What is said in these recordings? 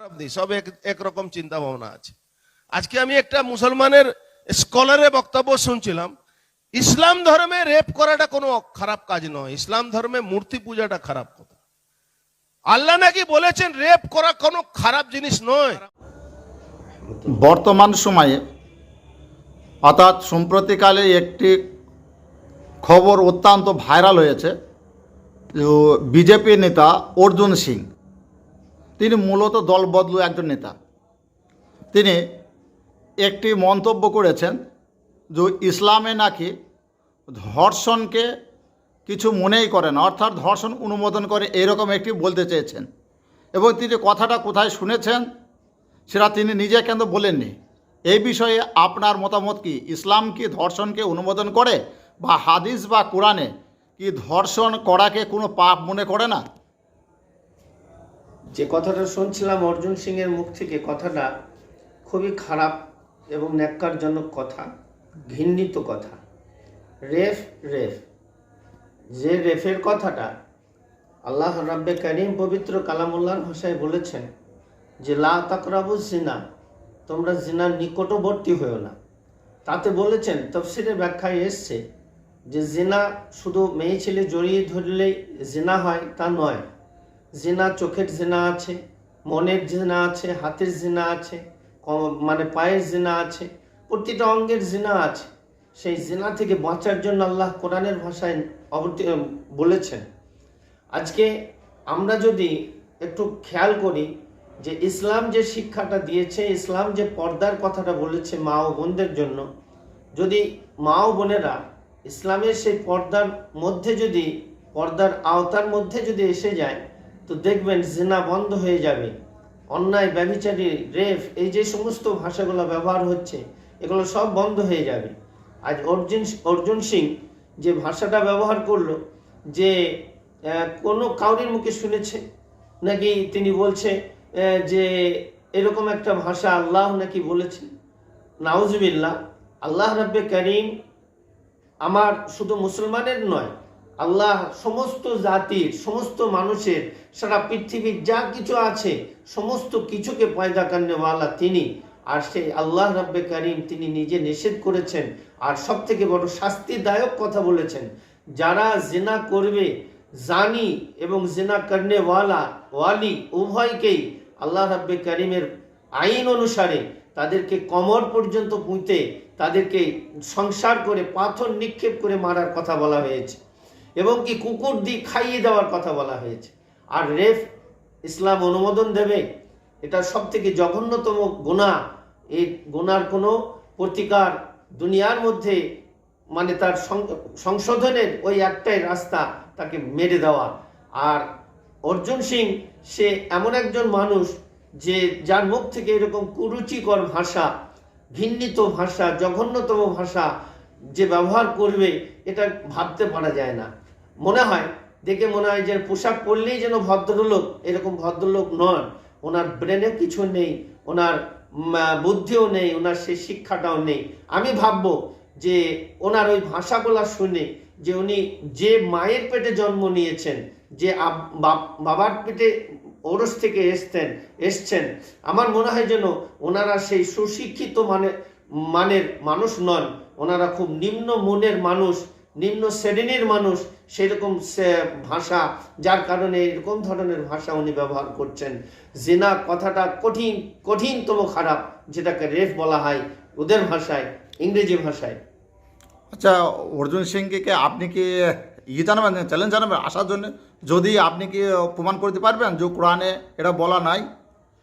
অবধি, সব এক, একরকম চিন্তা ভাবনা আছে। আজকে আমি একটা মুসলমানের স্কলারের বক্তব্য শুনছিলাম, ইসলাম ধর্মে রেপ করাটা কোনো খারাপ কাজ নয়, ইসলাম ধর্মে মূর্তি পূজাটা খারাপ কথা। আল্লাহ নাকি বলেছেন রেপ করা কোনো খারাপ জিনিস নয়। বর্তমান সময়ে, অর্থাৎ সম্প্রতিকালে একটি খবর অত্যন্ত ভাইরাল হয়েছে বিজেপি নেতা অর্জুন সিং। তিনি মূলত দলবদলু একজন নেতা। তিনি একটি মন্তব্য করেছেন যে ইসলামে নাকি ধর্ষণকে কিছু মনেই করে না, অর্থাৎ ধর্ষণ অনুমোদন করে এরকম একটি বলতে চেয়েছেন। এবং তিনি কথাটা কোথায় শুনেছেন সেটা তিনি নিজে কেন বলেননি? এই বিষয়ে আপনার মতামত কি? ইসলাম কি ধর্ষণকে অনুমোদন করে? বা হাদিস বা কোরআনে কি ধর্ষণ করাকে কোনো পাপ মনে করে না? যে কথাটা শুনছিলাম, অর্জুন সিং এর মুখ থেকে কথাটা খুবই খারাপ এবং ন্যাক্কারজনক কথা ঘৃণিত কথা। রেফ রেফ। যে রেফের কথাটা আল্লাহ রাব্বে করিম পবিত্র কালামুল্লাহর ভাষায় বলেছেন যে, লা তাকরাবু জিনা তোমরা জিনার নিকটবর্তী হয়েও না। তাতে বলেছেন, তফসিরের ব্যাখ্যায় এসছে যে জিনা শুধু মেয়ে ছেলে জড়িয়ে ধরলেই জিনা হয় তা নয় জিনা চোখের জিনা আছে, মনের জিনা আছে, হাতের জিনা আছে মানে পায়ের জিনা আছে, প্রতিটা অঙ্গের জিনা আছে। সেই জিনা থেকে বাঁচার জন্য আল্লাহ কোরআনের ভাষায় অবতী বলেছেন। আজকে আমরা যদি একটু খেয়াল করি যে ইসলাম যে শিক্ষাটা দিয়েছে, ইসলাম যে পর্দার কথাটা বলেছে মা ও বোনদের জন্য, যদি মা ও বোনেরা ইসলামের সেই পর্দার মধ্যে যদি, পর্দার আওতার মধ্যে যদি এসে যায় তো দেখবেন জিনা বন্ধ হয়ে যাবে। অন্যায়, ব্যভিচারী রেফ এই যে সমস্ত ভাষাগুলো ব্যবহার হচ্ছে, এগুলো সব বন্ধ হয়ে যাবে। আজ অর্জুন অর্জুন সিং যে ভাষাটা ব্যবহার করল, যে কোনো কাউরির মুখে শুনেছে, নাকি তিনি বলছে যে, এরকম একটা ভাষা আল্লাহ নাকি বলেছেন? নাউজবিল্লাহ, আল্লাহ রাব্বে করিম আমার শুধু মুসলমানের নয় আল্লাহ সমস্ত জাতির, সমস্ত মানুষের, সারা পৃথিবীর যা কিছু আছে, সমস্ত কিছুকে পয়দা কান্নেওয়ালা তিনি। আর সেই আল্লাহ রাব্বে করিম তিনি নিজে নিষেধ করেছেন আর সব থেকে বড় শাস্তিদায়ক কথা বলেছেন। যারা জেনা করবে, জানি এবং জেনা করনেওয়ালা, ওয়ালি উভয়কেই আল্লাহ রাব্বে করিমের আইন অনুসারে তাদেরকে কমর পর্যন্ত পুঁতে তাদেরকে সংসার করে, পাথর নিক্ষেপ করে মারার কথা বলা হয়েছে। এবং কি কুকুর দিয়ে খাইয়ে দেওয়ার কথা বলা হয়েছে। আর রেফ ইসলাম অনুমোদন দেবে, এটা সব থেকে জঘন্যতম গোনা। এই গোনার কোনো প্রতিকার দুনিয়ার মধ্যে মানে তার সংশোধনের ওই একটাই রাস্তা তাকে মেরে দেওয়া। আর অর্জুন সিং, সে এমন একজন মানুষ যে যার মুখ থেকে এরকম কুরুচিকর ভাষা, ঘৃণিত ভাষা, জঘন্যতম ভাষা যে ব্যবহার করবে, এটা ভাবতে পারা যায় না। মনে হয়, দেখে মনে হয় যে পোশাক পরলেই যেন ভদ্রলোক, এরকম ভদ্রলোক নন। ওনার ব্রেনে কিছু নেই, ওনার বুদ্ধিও নেই, ওনার সেই শিক্ষাটাও নেই। আমি ভাববো যে ওনার ওই ভাষাগুলা শুনে যে উনি যে মায়ের পেটে জন্ম নিয়েছেন, যে বাবার পেটে ওরস থেকে এসতেন, এসছেন, আমার মনে হয় যেন ওনারা সেই সুশিক্ষিত মানে মানের মানুষ নন। ওনারা খুব নিম্ন মনের মানুষ। নিম্ন শ্রেণির মানুষ সেরকম ভাষা যার কারণে এরকম ধরনের ভাষা উনি ব্যবহার করছেন। জেনা কথাটা কঠিন কঠিনতম খারাপ যেটাকে রেফ বলা হয় ওদের ভাষায় ইংরেজি ভাষায়। আচ্ছা অর্জুন সিংকে কি আপনি কি ইয়ে জানাবেন চ্যালেঞ্জ জানাবেন আসার জন্য? যদি আপনি কি প্রমাণ করতে পারবেন যে কোরআনে এটা বলা নাই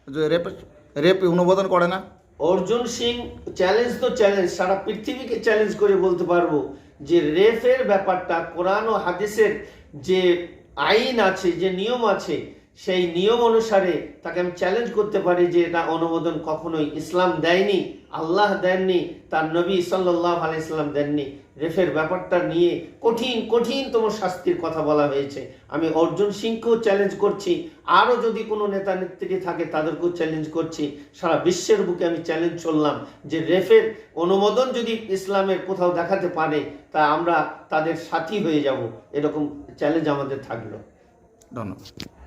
যে রেপ রেপ অনুমোদন করে না? অর্জুন সিং চ্যালেঞ্জ তো চ্যালেঞ্জ সারা পৃথিবীকে চ্যালেঞ্জ করে বলতে পারব। যে রেফের ব্যাপারটা কোরআন ও হাদিসের যে আইন আছে যে নিয়ম আছে সেই নিয়ম অনুসারে তাকে আমি চ্যালেঞ্জ করতে পারি যে এটা অনুমোদন কখনোই ইসলাম দেয়নি, আল্লাহ দেননি, তার নবী সাল্লাহ আলাইসাল্লাম দেননি। রেফের ব্যাপারটা নিয়ে কঠিন, কঠিনতম শাস্তির কথা বলা হয়েছে। আমি অর্জুন সিংকেও চ্যালেঞ্জ করছি, আরও যদি কোনো নেতা নেত্রী থাকে তাদেরকেও চ্যালেঞ্জ করছি। সারা বিশ্বের বুকে আমি চ্যালেঞ্জ চললাম যে রেফের অনুমোদন যদি ইসলামের কোথাও দেখাতে পারে, তা আমরা তাদের সাথী হয়ে যাব। এরকম চ্যালেঞ্জ আমাদের থাকল। ধন্যবাদ।